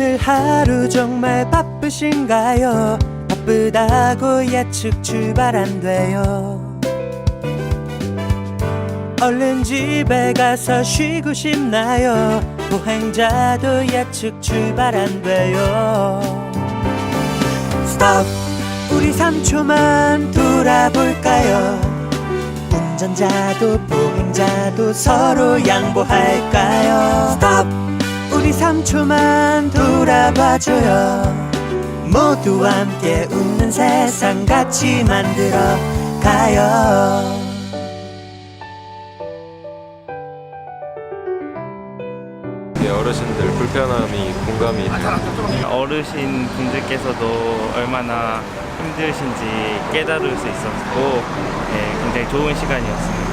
하루 정말 바쁘신가요? 바쁘다고 예측 출발 안 돼요. 얼른 집에 가서 쉬고 싶나요? 보행자도 예측 출발 안 돼요. 스톱! 우리 3초만 돌아볼까요? 운전자도 보행자도 서로 양보할까요? 스톱! 우리 3초만 돌아봐줘요. 모두 함께 웃는 세상 같이 만들어 가요. 네, 어르신들 불편함이 공감이 돼요. 어르신 분들께서도 얼마나 힘드신지 깨달을 수 있었고 네, 굉장히 좋은 시간이었습니다.